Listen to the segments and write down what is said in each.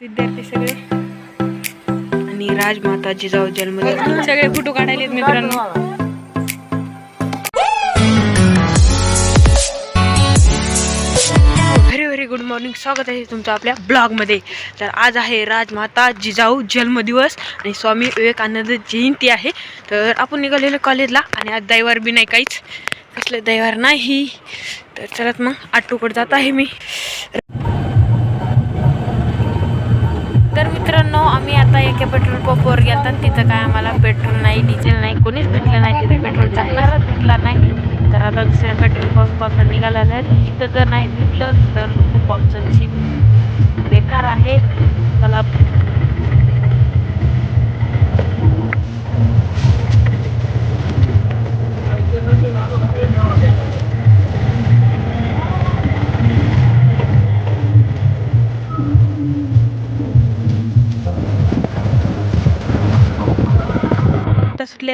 विद्यार्थी सगळे. आणि राजमाता जिजाऊ जन्म सगळे फोटो काढायलेत मित्रांनो. Very very good morning. स्वागत आहे तुमचं आपल्या ब्लॉगमध्ये. तर आज आहे राजमाता जिजाऊ जन्मदिवस आणि स्वामी विवेकानंद जयंती आहे. तर आपण निघालेलो कॉलेजला आणि आज दैवार बी नाही काहीच. कसलं दैवार नाही. तर चलत मग आटूकडे जात आहे मी. तर मित्रांनो आम्ही आता एका पेट्रोल पंपवर गेलो तिथं काय आम्हाला पेट्रोल नाही डिझेल नाही कोणीच भेटलं नाही तिथे. पेट्रोल चालणारच भेटला नाही. तर आता दुसऱ्या पेट्रोल पंपाकडे निघाला आहे तिथं जर नाही भेटलं तर खूप आमचं बेकार आहे मला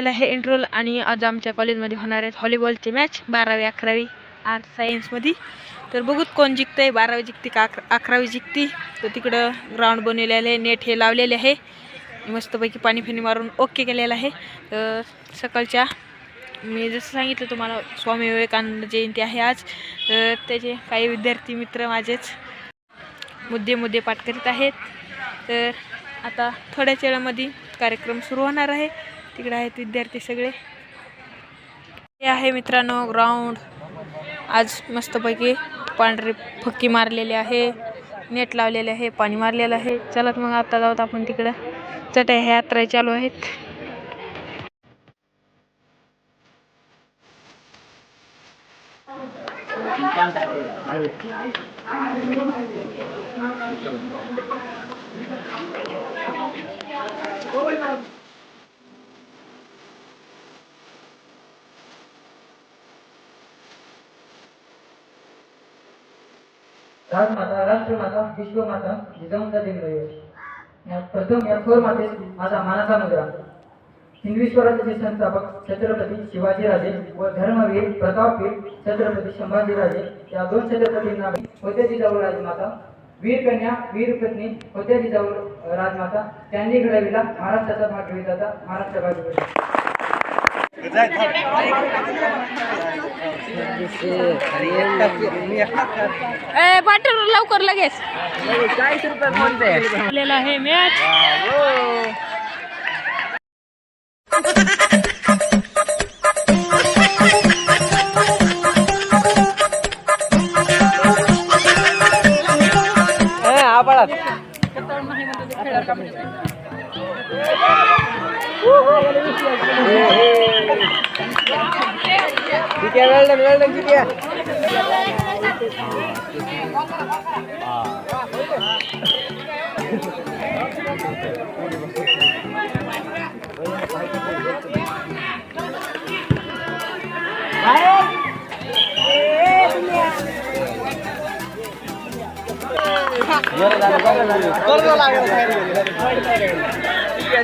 आता हे आहे इंट्रोल आणि आज आमच्या कॉलेजमध्ये होणार आहेत व्हॉलीबॉलची मॅच बारावी अकरावी आर्ट सायन्समध्ये तर बघूत कोण जिंकतंय बारावी जिंकते का अकरा अकरावी जिंकते. तर तिकडं ग्राउंड बनवलेलं आहे नेट हे लावलेले आहे. मस्तपैकी पाणी फिनी मारून ओके केलेलं आहे. तर सकाळच्या मी जसं सांगितलं तुम्हाला स्वामी विवेकानंद जयंती आहे आज. तर त्याचे काही विद्यार्थी मित्र माझेच मुद्दे मुद्दे पाठ करीत आहेत. तर आता थोड्याच वेळामध्ये कार्यक्रम सुरू होणार आहे. तिकडे आहेत विद्यार्थी सगळे. हे आहे मित्रांनो ग्राउंड आज मस्तपैकी पांढरे फक्की मारलेले आहे. नेट लावलेले आहे पाणी मारलेलं आहे. चलत मग आता जाऊत आपण तिकडं. चट्या ह्या यात्रा चालू आहेत. राजमाता राष्ट्रमाता विश्वमाता जिजाऊंचा देव या प्रथम या थोर मातेस माझा मानाचा मुद्रा. हिंदवीश्वराचे संस्थापक छत्रपती शिवाजीराजे व धर्मवीर प्रतापवीर छत्रपती संभाजीराजे या दोन छत्रपतींना होत्या जिजाऊ राजमाता. वीर कन्या वीर पत्नी होत्या जिजाऊ राजमाता. त्यांनी घडविला महाराष्ट्राचा भागविधाता महाराष्ट्र भागविधाता पाठव लवकर लगेच. आलेला आहे मॅच ठीक वेल्डन वेल्डन किती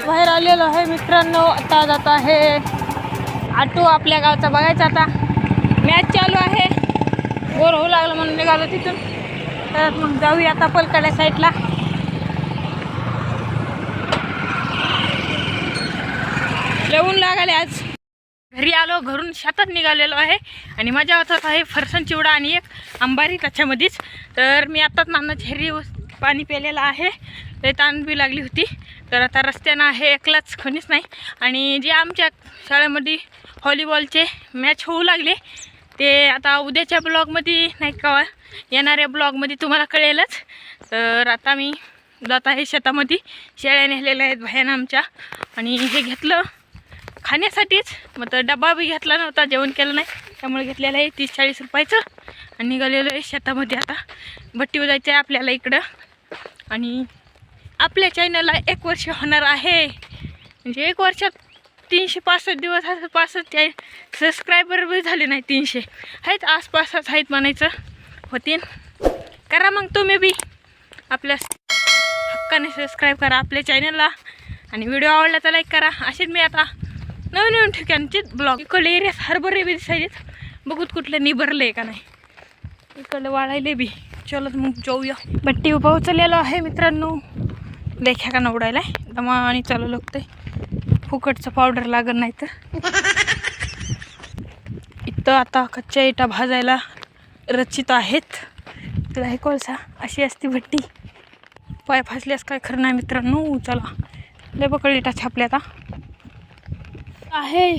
बाहेर आलेलो आहे मित्रांनो. आता जात आहे आटो आपल्या गावचा. बघायचा आता. मॅच चालू आहे. बोर होऊ लागलं म्हणून निघालो तिथून. तर मग जाऊया आता पलकाड्या साईडला. येऊन लागले आज. घरी आलो घरून शेतात निघालेलो आहे. आणि माझ्या हातात आहे फरसन चिवडा आणि एक अंबारी त्याच्यामध्येच. तर मी आत्ताच नानाच हेरी पाणी प्यायलेलं आहे. ते ताण बी लागली होती. तर आता रस्त्यानं आहे एकलाच कोणीच नाही. आणि जे आमच्या शाळेमध्ये व्हॉलीबॉलचे मॅच होऊ लागले ते आता उद्याच्या ब्लॉगमध्ये नाही का येणाऱ्या ब्लॉगमध्ये तुम्हाला कळेलच. तर आता मी जात आहे शेतामध्ये. शेळ्या नेलेल्या आहेत भयान आमच्या. आणि हे घेतलं खाण्यासाठीच. मग तर डबा बी घेतला नव्हता जेवण केलं नाही. त्यामुळे घेतलेलं आहे तीस चाळीस रुपयाचं. आणि निघालेलं आहे शेतामध्ये आता. भट्टी जायचं आहे आपल्याला इकडं. आणि आपल्या चॅनलला एक वर्ष होणार आहे. म्हणजे एक वर्षात तीनशे पासष्ट दिवस असं पासष्ट सबस्क्रायबर बी झाले नाही तीनशे. आहेत आसपासच आहेत म्हणायचं. होतीन. करा मग तुम्ही बी. आपल्या हक्काने सबस्क्राईब करा आपल्या चॅनलला आणि व्हिडिओ आवडला तर लाईक करा. असेच मी आता नवीन नवीन ठिकाणचे ब्लॉग इकडले एरियात हरभरे बी दिसायचे बघूत कुठलं निभरलं आहे का नाही. इकडलं वाळायले बी. चलत मग जाऊया. बट्टी पोहोचलेलो आहे मित्रांनो. लेख्या का उडायला दमा आणि चालू लागतंय. फुकटचं पावडर लागत नाही तर. इथं आता कच्च्या इटा भाजायला रचित आहेत. तुला हे कोळसा अशी असती भट्टी. पाय फासल्यास काय खरं नाही मित्रांनो? चला. लय बकळ इटा छापल्या आता आहे.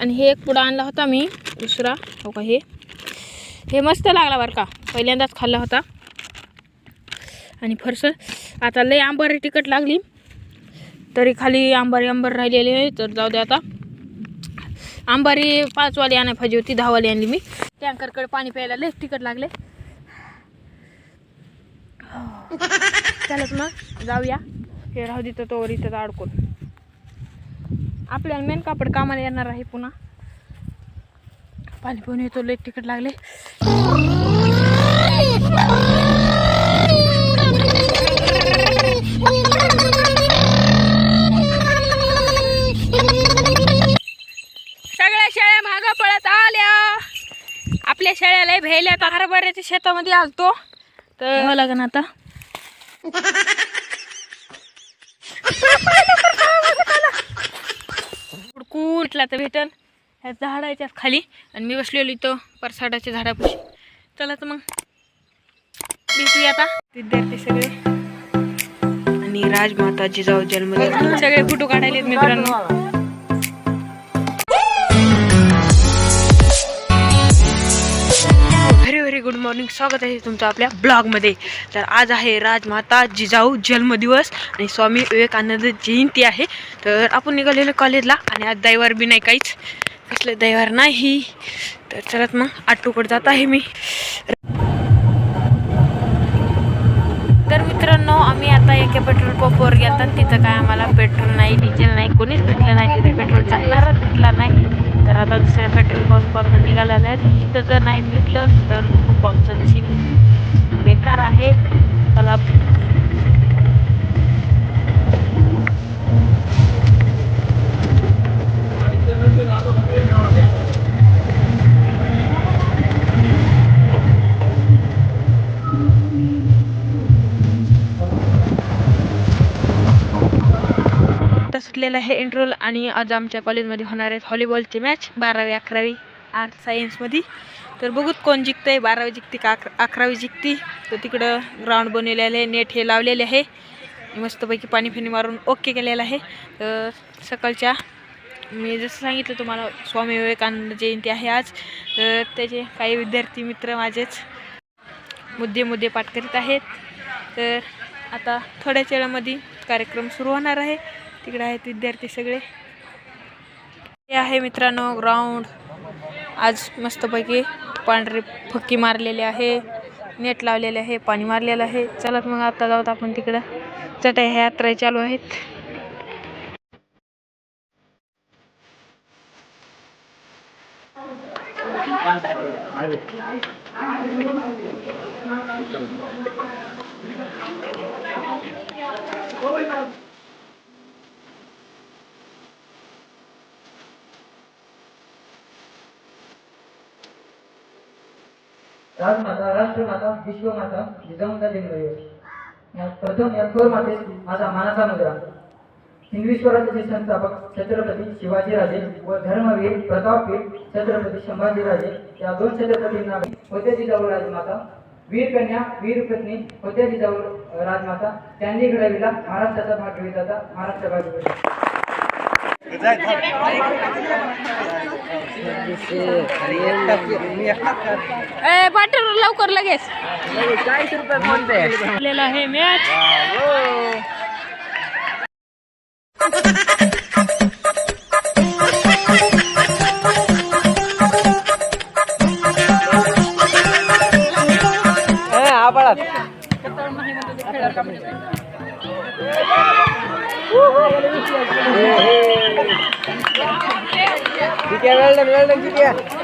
आणि हे एक पुडा आणला होता मी दुसरा. हो का हे? हे मस्त लागला बरं का. पहिल्यांदाच खाल्ला होता. आणि फरस आता लय आंबारी तिकट लागली. तरी खाली आंबारी आंबार राहिलेली आहे तर जाऊ दे आता. आंबारी पाचवाली आणाय पाहिजे होती दहावाली आणली मी. टँकरकडे पाणी प्यायला लय तिकट लागले. चालत मग जाऊया. हे राहू दे तोवर इथं अडकून. आपल्याला मेन कापड कामाला येणार आहे पुन्हा. पाणी पिऊन येतो लय तिकट लागले. आपल्या भेल्या हरभऱ्याच्या शेतामध्ये आलतो. तर हो आता. कुठला तर भेटल ह्या झाडाच्या खाली. आणि मी बसलेलो इथं परसाडाच्या झाडापाशी. चला तर मग. भेटूया आता. विद्यार्थी सगळे. आणि राजमाता जिजाऊ जन्म सगळे फोटो काढायले मित्रांनो. गुड मॉर्निंग स्वागत आहे तुमचं आपल्या ब्लॉगमध्ये. तर आज आहे राजमाता जिजाऊ जन्मदिवस आणि स्वामी विवेकानंद जयंती आहे. तर आपण निघालेलो कॉलेजला आणि आज दैवार बी नाही काहीच. कसलं दैवार नाही. तर चलत मग आटूकडे जात आहे मी. एका पेट्रोल पंपवर गेलो तिथं काय आम्हाला पेट्रोल नाही डिझेल नाही कोणीच भेटलं नाही तिथे पेट्रोल चालणारच भेटला नाही. तर आता दुसऱ्या पेट्रोल पंपावर निघाला आहे तिथं जर नाही भेटलं तर खूप आमचं बेकार आहे. मला आता आहे एंट्रोल आणि आज आमच्या कॉलेजमध्ये होणार आहेत व्हॉलीबॉलची मॅच बारावी अकरावी आर्ट सायन्समध्ये तर बघूत कोण जिंकतं आहे बारावी जिंकते का अकरा अकरावी जिंकते? तर तिकडं ग्राउंड बनवलेलं आहे नेट हे लावलेले आहे. मस्तपैकी पाणी फिनी मारून ओके केलेलं आहे. तर सकाळच्या मी जसं सांगितलं तुम्हाला स्वामी विवेकानंद जयंती आहे आज. तर त्याचे काही विद्यार्थी मित्र माझेच मुद्दे मुद्दे पाठ करीत आहेत. तर आता थोड्याच वेळामध्ये कार्यक्रम सुरू होणार आहे. तिकडे आहेत विद्यार्थी सगळे. हे आहे मित्रांनो ग्राउंड आज मस्तपैकी पांढरे फक्की मारलेले आहे. नेट लावलेले आहे पाणी मारलेलं आहे. चलत मग आता जाऊत आपण तिकडं. चटई ह्या यात्रा चालू आहेत. राजमाता राष्ट्रमाता विश्वमाता जिजाऊंचा जन्मदिवस या प्रथम या थोर माते माझा मानाचा मुद्रा. हिंदवीश्वराचे संस्थापक छत्रपती शिवाजीराजे व धर्मवीर प्रतापवीर छत्रपती संभाजीराजे या दोन छत्रपतींना होत्या जिजाऊ राजमाता वीर कन्या वीर पत्नी होत्या जिजाऊ राजमाता त्यांनी घडविला महाराष्ट्राचा भागविताचा महाराष्ट्र भागविता पाठव लवकर लगेच. आहे मॅच वेल्डन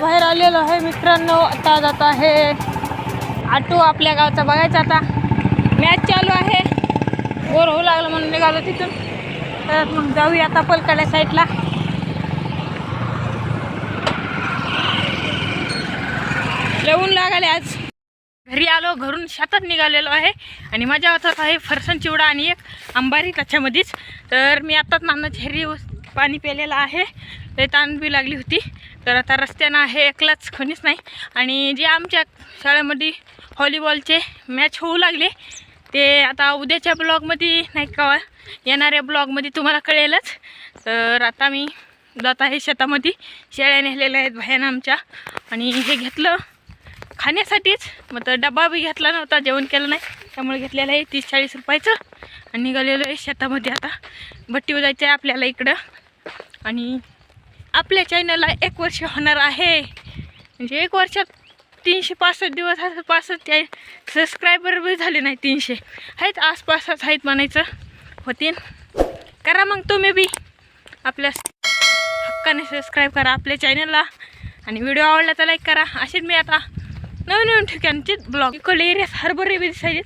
बाहेर आलेलो आहे मित्रांनो. आता जात आहे आटो आपल्या गावचा. बघायचा आता. मॅच लागलं म्हणून निघालो तिथून. तर मग जाऊया आता पलकड्या साईडला. लवून लागले आज. घरी आलो घरून शेतात निघालेलो आहे. आणि माझ्या हातात आहे फरसन चिवडा आणि एक अंबारी त्याच्यामध्येच. तर मी आत्ताच नानाची हेरी पाणी प्यालेलं आहे. ते ताण बी लागली होती. तर आता रस्त्यानं आहे एकलाच कोणीच नाही. आणि जे आमच्या शाळेमध्ये व्हॉलीबॉलचे मॅच होऊ लागले ते आता उद्याच्या ब्लॉगमध्ये नाही का येणाऱ्या ब्लॉगमध्ये तुम्हाला कळेलच. तर आता मी जात आहे शेतामध्ये. शेळ्या नेलेल्या आहेत भयान आमच्या. आणि हे घेतलं खाण्यासाठीच. मग तर डबा बी घेतला नव्हता जेवण केलं नाही. त्यामुळे घेतलेलं आहे तीस चाळीस रुपयाचं. आणि निघालेलं आहे शेतामध्ये आता. भट्टी जायचं आहे आपल्याला इकडं. आणि आपल्या चॅनलला एक वर्ष होणार आहे. म्हणजे एक वर्षात तीनशे पासष्ट दिवस असं पासष्ट सबस्क्रायबर बी झाले नाही तीनशे. आहेत आसपासच आहेत म्हणायचं. होतीन. करा मग तुम्ही बी. आपल्या हक्काने सबस्क्राईब करा आपल्या चॅनलला आणि व्हिडिओ आवडला तर लाईक करा. असेच मी आता नवीन नवीन ठिकाणचे ब्लॉग इकडले एरियात हरभरे बी दिसायलेत.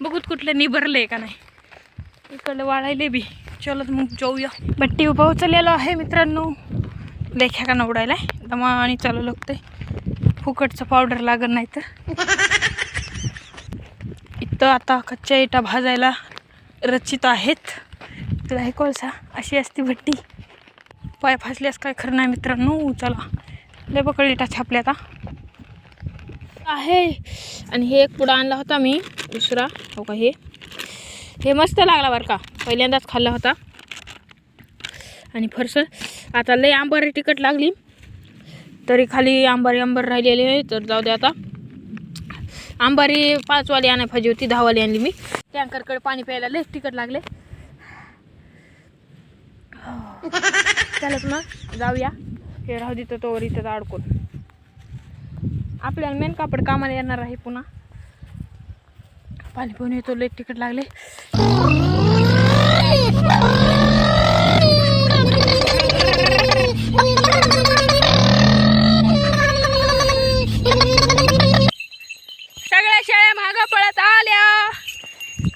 बघूत कुठलं निभरले का नाही. इकडलं वाळायले बी. चलत मग जाऊया. बट्टी पोहोचलेलो आहे मित्रांनो. लेख्या का उडायला दमा आणि चालू लागतंय. फुकटचं पावडर लागत नाही तर. इथं आता कच्च्या इटा भाजायला रचित आहेत. तुला हे कोळसा. अशी असती भट्टी. पाय फासल्यास काय खरं नाही मित्रांनो. चला. लय पकडली इटा छापल्या आता आहे. आणि हे एक पुडा आणला होता मी. दुसरा. हो का हे? हे मस्त लागला बरं का. पहिल्यांदाच खाल्ला होता. आणि फरसं आता लय आंबारी तिकट लागली. तरी खाली आंबारी आंबार राहिलेली आहे तर जाऊ दे आता. आंबारी पाचवाली आणाय पाहिजे होती दहावाली आणली मी. टँकरकडे पाणी प्यायला लय तिकट लागले. चालत मग जाऊया. हे राहू दे तोवर इथं अडकून. आपल्याला मेन कापड कामाला येणार आहे पुन्हा. पाणी पिऊन येतो लय तिकट लागले. मागं पळत आल्या.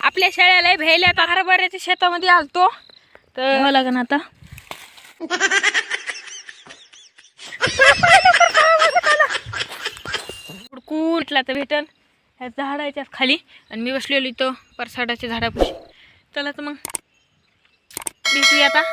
आपल्या शेळ्याला भेल्या तर हरभऱ्याच्या शेतामध्ये आलतो. तर हो लागण लागन आता. कुठला तर भेटल ह्या झाडाच्या खाली आणि मी बसलेलो इथं परसाडाच्या झाडापाशी. चला तर मग भेटूया आता.